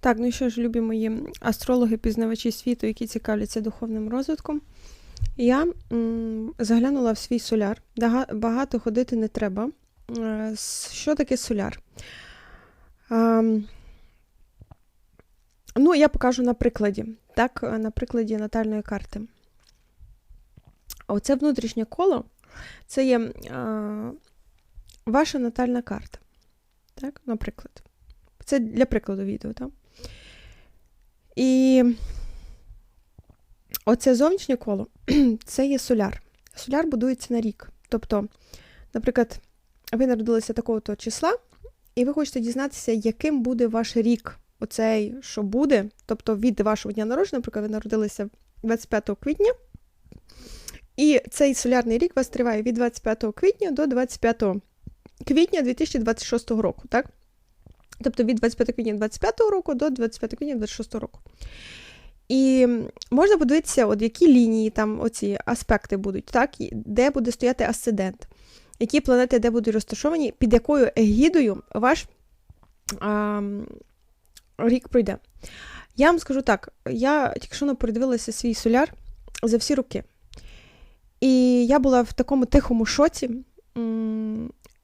Так, ну що ж, любі мої астрологи, пізнавачі світу, які цікавляться духовним розвитком. Я заглянула в свій соляр. Багато ходити не треба. Е, Що таке соляр? Ем, ну, я покажу на прикладі. Так, е, на прикладі натальної карти. Оце внутрішнє коло це є е, ваша натальна карта. Так, наприклад. Це для прикладу відео, так? І оце зовнішнє коло це є соляр. Соляр будується на рік. Тобто, наприклад, ви народилися такого-то числа, і ви хочете дізнатися, яким буде ваш рік, оцей, що буде, тобто від вашого дня народження, наприклад, ви народилися 25 квітня. І цей солярний рік вас триває від 25 квітня до 25 квітня 2026 року, так? Тобто від 25 квітня 25 року до 25 квітня 26 року. І можна подивитися, от які лінії там оці аспекти будуть, так? де буде стояти асцендент, які планети де будуть розташовані, під якою егідою ваш а, рік пройде. Я вам скажу так: я тільки що передивилася свій соляр за всі роки. І я була в такому тихому шоці.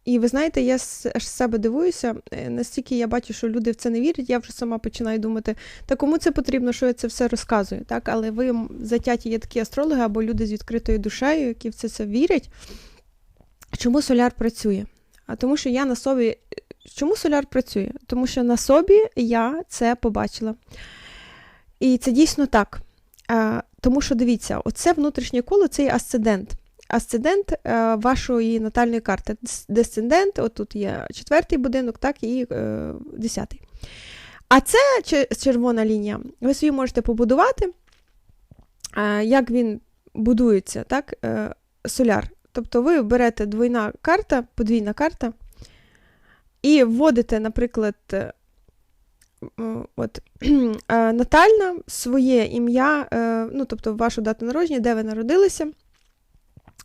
І ви знаєте, я аж себе дивуюся, е, настільки я бачу, що люди в це не вірять, я вже сама починаю думати, та кому це потрібно, що я це все розказую. Так? Але ви затяті є такі астрологи або люди з відкритою душею, які в це, це вірять. Чому соляр працює? А тому що я на собі. Чому соляр працює? Тому що на собі я це побачила. І це дійсно так. Тому що дивіться, оце внутрішнє коло це є асцендент. Асцендент е, вашої натальної карти. Дес- Десцендент, отут є четвертий будинок, так, і е, десятий. А це червона лінія. Ви собі можете побудувати, е, як він будується, так, е, соляр. Тобто ви берете двойна карта, подвійна карта, і вводите, наприклад, от, натальна, своє ім'я, ну, тобто вашу дату народження, де ви народилися,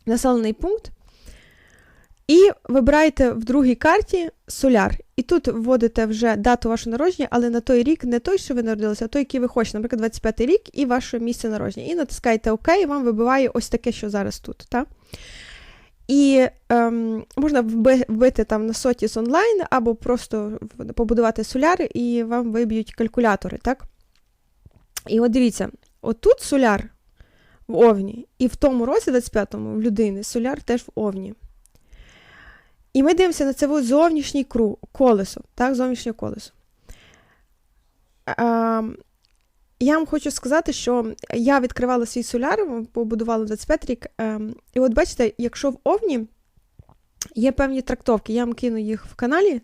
населений пункт. І вибираєте в другій карті соляр. І тут вводите вже дату вашого народження, але на той рік не той, що ви народилися, а той, який ви хочете, наприклад, 25 рік і ваше місце народження. І натискаєте ОК, і вам вибиває ось таке, що зараз тут. Так? І ем, можна вби- вбити там на Сотіс онлайн, або просто побудувати соляр, і вам виб'ють калькулятори. Так? І от дивіться, отут соляр в Овні, і в тому році, 25-му, в людини, соляр теж в Овні. І ми дивимося на це зовнішній круг, колесо, так, зовнішнє колесо. А, я вам хочу сказати, що я відкривала свій соляр, побудувала 25 рік. ем, і от бачите, якщо в Овні є певні трактовки, я вам кину їх в каналі.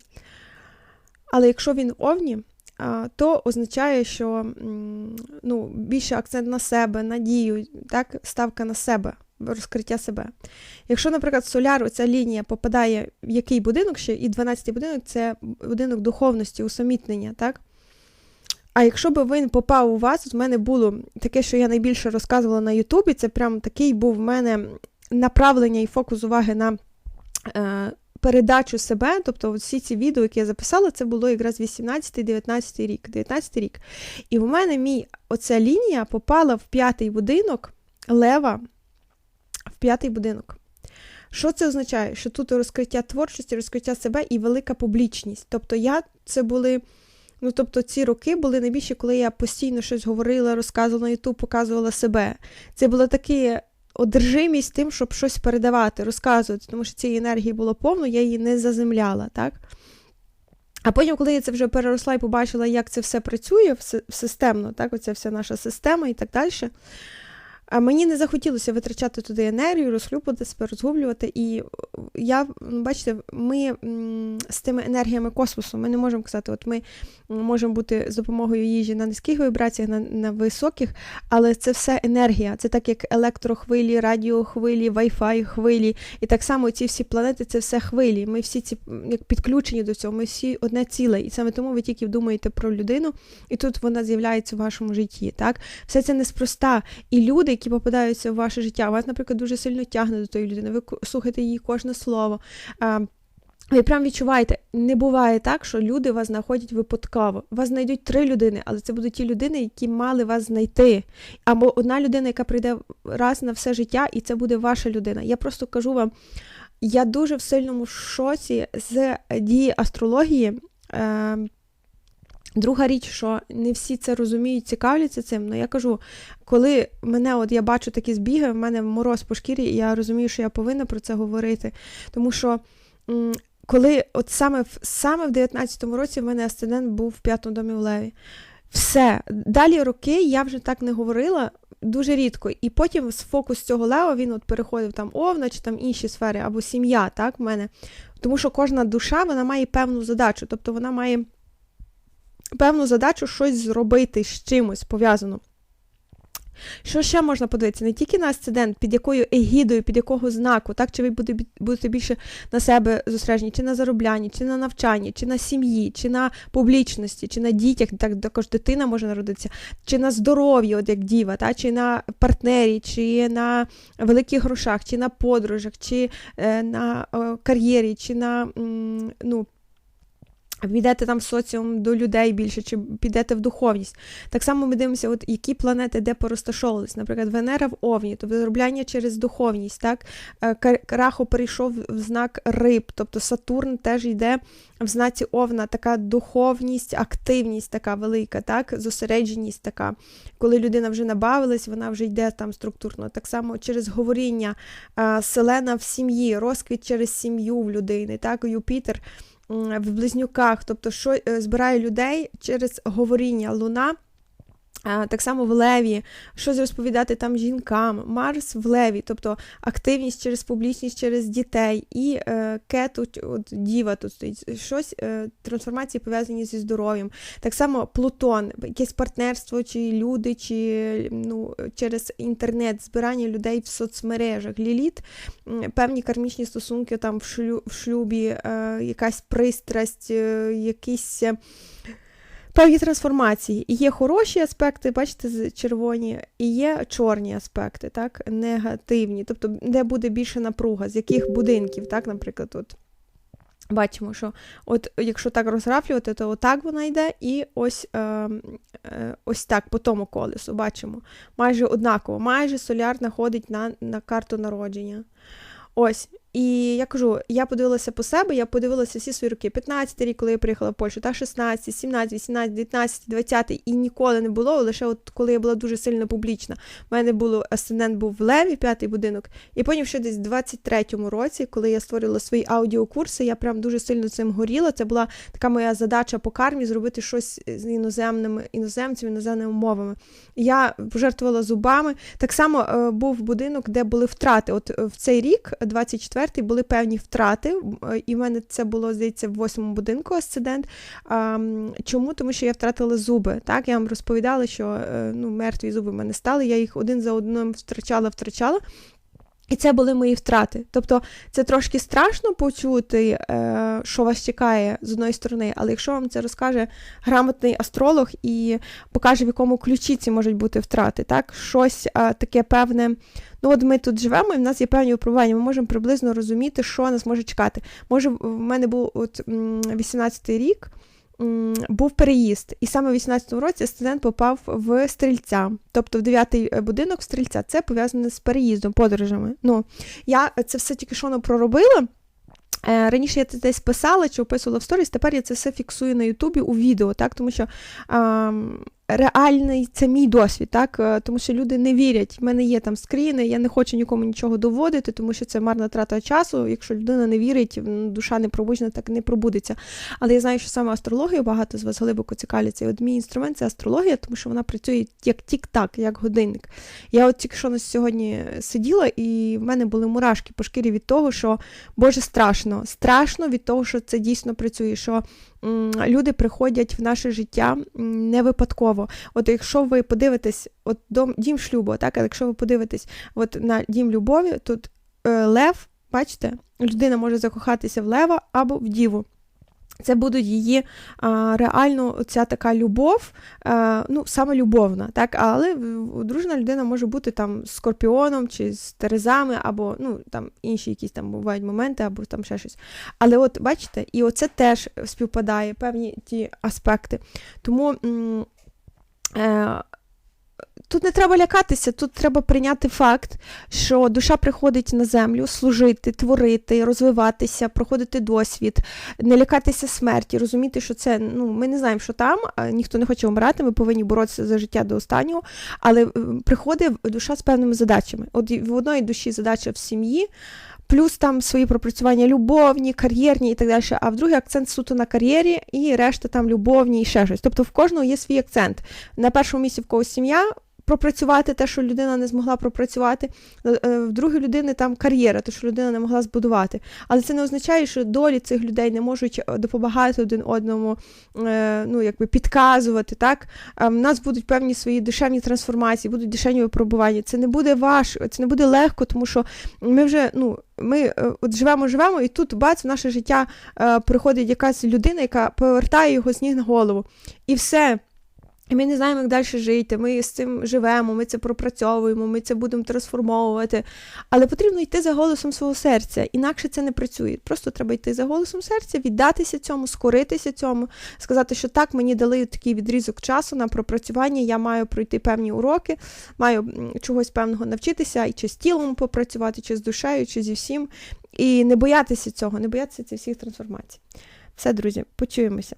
Але якщо він в Овні, то означає, що ну, більше акцент на себе, надію, так, ставка на себе, розкриття себе. Якщо, наприклад, соляр, оця лінія попадає в який будинок ще, і 12-й будинок це будинок духовності, усамітнення, так? А якщо б він попав у вас, от в мене було таке, що я найбільше розказувала на Ютубі, це прям такий був в мене направлення і фокус уваги на е, передачу себе. Тобто всі ці відео, які я записала, це було якраз 18-19 рік. 19 рік. І в мене мій оця лінія попала в п'ятий будинок лева в п'ятий будинок. Що це означає? Що тут розкриття творчості, розкриття себе і велика публічність. Тобто, я це були. Ну, тобто, ці роки були найбільше, коли я постійно щось говорила, розказувала на YouTube, показувала себе. Це була така одержимість тим, щоб щось передавати, розказувати, тому що цієї енергії було повно, я її не заземляла, так? А потім, коли я це вже переросла і побачила, як це все працює системно, так, оця вся наша система і так далі. А мені не захотілося витрачати туди енергію, розхлюпати себе, розгублювати. І я, бачите, ми з тими енергіями космосу ми не можемо казати, от ми можемо бути з допомогою їжі на низьких вібраціях, на, на високих, але це все енергія. Це так як електрохвилі, радіохвилі, вай-фай хвилі. І так само ці всі планети це все хвилі. Ми всі ці як підключені до цього, ми всі одне ціле. І саме тому ви тільки думаєте про людину, і тут вона з'являється в вашому житті. Так? Все це неспроста. І люди, які попадаються в ваше життя, вас, наприклад, дуже сильно тягне до тої людини. Ви слухаєте її кожне слово. Ви прям відчуваєте, не буває так, що люди вас знаходять випадково. Вас знайдуть три людини, але це будуть ті людини, які мали вас знайти. Або одна людина, яка прийде раз на все життя, і це буде ваша людина. Я просто кажу вам, я дуже в сильному шоці з дії астрології. Друга річ, що не всі це розуміють, цікавляться цим. але я кажу, коли мене, от я бачу такі збіги, в мене мороз по шкірі, і я розумію, що я повинна про це говорити. Тому що коли от саме в саме в 19-му році в мене асцендент був в п'ятому домі в Леві. Все. Далі роки я вже так не говорила дуже рідко. І потім з фокус цього лева він от переходив там овна чи там інші сфери, або сім'я, так, в мене. Тому що кожна душа вона має певну задачу, тобто вона має певну задачу щось зробити з чимось пов'язано. Що ще можна подивитися? Не тільки на асцендент, під якою егідою, під якого знаку, так, чи ви будете більше на себе зосереджені, чи на зароблянні, чи на навчанні, чи на сім'ї, чи на публічності, чи на дітях, так? Також дитина може народитися, чи на здоров'ї, от як діва, так, чи на партнері, чи на великих грошах, чи на подорожах, чи е, на кар'єрі, чи на ну, Підете там в соціум до людей більше, чи підете в духовність. Так само ми дивимося, от які планети де порозташовувались. Наприклад, Венера в Овні, тобто заробляння через духовність. так? Е, перейшов в знак риб, тобто Сатурн теж йде в знаці Овна, така духовність, активність така велика, так? зосередженість така. Коли людина вже набавилась, вона вже йде там структурно. Так само через говоріння, селена в сім'ї, розквіт через сім'ю в людини, так? Юпітер в близнюках, тобто, що е, збирає людей через говоріння луна. Так само в Леві, щось розповідати там жінкам, Марс в Леві, тобто активність через публічність через дітей, і е, кету, от діва тут стоїть, щось е, трансформації пов'язані зі здоров'ям. Так само Плутон, якесь партнерство, чи люди, чи ну, через інтернет, збирання людей в соцмережах, ліліт, певні кармічні стосунки там в, шлю, в шлюбі, е, якась пристрасть, е, якісь певні трансформації. І є хороші аспекти, бачите, червоні, і є чорні аспекти, так, негативні, тобто, де буде більше напруга, з яких будинків, так, наприклад, от. Бачимо, що от якщо так розграфлювати, то отак вона йде, і ось е, е, ось так по тому колесу. Бачимо. Майже однаково, майже соляр находить на на карту народження. Ось. І я кажу, я подивилася по себе, я подивилася всі свої роки. 15 рік, коли я приїхала в Польщу, та 16, 17, 18, 19, 20 і ніколи не було. Лише от коли я була дуже сильно публічна. У мене було асцендент був в Леві, п'ятий будинок. І потім ще десь в 23-му році, коли я створила свої аудіокурси, я прям дуже сильно цим горіла. Це була така моя задача по кармі зробити щось з іноземними іноземцями, іноземними мовами. Я пожертвувала зубами. Так само е, був будинок, де були втрати. От в цей рік, 24 четвертий були певні втрати, і в мене це було, здається, в восьмому будинку асцендент. Чому? Тому що я втратила зуби. Так, Я вам розповідала, що е, ну, мертві зуби в мене стали, я їх один за одним втрачала, втрачала. І це були мої втрати. Тобто це трошки страшно почути, е, що вас чекає з одної сторони, але якщо вам це розкаже грамотний астролог і покаже, в якому ключі ці можуть бути втрати, так, щось е, таке певне. Ну, от ми тут живемо, і в нас є певні випробування, ми можемо приблизно розуміти, що нас може чекати. Може, в мене був от 18-й рік був переїзд, і саме в 18-му році студент попав в стрільця, тобто в 9-й е, будинок стрільця. Це пов'язане з переїздом, подорожами. Ну, Я це все тільки що проробила. Е, раніше я це десь писала чи описувала в сторіс, тепер я це все фіксую на Ютубі у відео, так, тому що а, реальний це мій досвід, так? Е, тому що люди не вірять. В мене є там скріни, я не хочу нікому нічого доводити, тому що це марна трата часу. Якщо людина не вірить, душа не пробуджена, так не пробудеться. Але я знаю, що саме астрологія багато з вас глибоко цікавляться. І от мій інструмент це астрологія, тому що вона працює як тік-так, як годинник. Я от тільки що на сьогодні сиділа, і в мене були мурашки по шкірі від того, що Боже страшно. Страшно від того, що це дійсно працює. що люди приходять в наше життя не випадково. От якщо ви подивитесь, от дом, дім шлюбу, так, якщо ви подивитесь от на дім любові, тут е, лев, бачите, людина може закохатися в лева або в діву. Це буде її а, реально ця така любов, а, ну, саме любовна, так? але одружена людина може бути там з скорпіоном чи з терезами, або ну, там інші якісь там бувають моменти, або там ще щось. Але от бачите, і оце теж співпадає, певні ті аспекти. Тому. м, Е, Тут не треба лякатися, тут треба прийняти факт, що душа приходить на землю служити, творити, розвиватися, проходити досвід, не лякатися смерті, розуміти, що це ну ми не знаємо, що там, ніхто не хоче вмирати, ми повинні боротися за життя до останнього. Але е, приходить душа з певними задачами. От в одної душі задача в сім'ї. Плюс там свої пропрацювання любовні, кар'єрні і так далі, а в другий акцент суто на кар'єрі, і решта там любовні і ще щось. Тобто в кожного є свій акцент. На першому місці в когось сім'я, пропрацювати те, що людина не змогла пропрацювати, е, е, в другої людини там кар'єра, те, що людина не могла збудувати. Але це не означає, що долі цих людей не можуть е, допомагати один одному, ну якби підказувати. Так у нас будуть певні свої душевні трансформації, будуть душевні випробування. Це не буде важко, це не буде легко, тому що ми вже ну. Ми от живемо, живемо, і тут бац, в наше життя приходить якась людина, яка повертає його з ніг на голову. І все. І ми не знаємо, як далі жити. Ми з цим живемо, ми це пропрацьовуємо, ми це будемо трансформовувати. Але потрібно йти за голосом свого серця, інакше це не працює. Просто треба йти за голосом серця, віддатися цьому, скоритися цьому, сказати, що так, мені дали такий відрізок часу на пропрацювання, я маю пройти певні уроки, маю чогось певного навчитися, і чи з тілом попрацювати, чи з душею, чи зі всім. І не боятися цього, не боятися цих всіх трансформацій. Все, друзі, почуємося.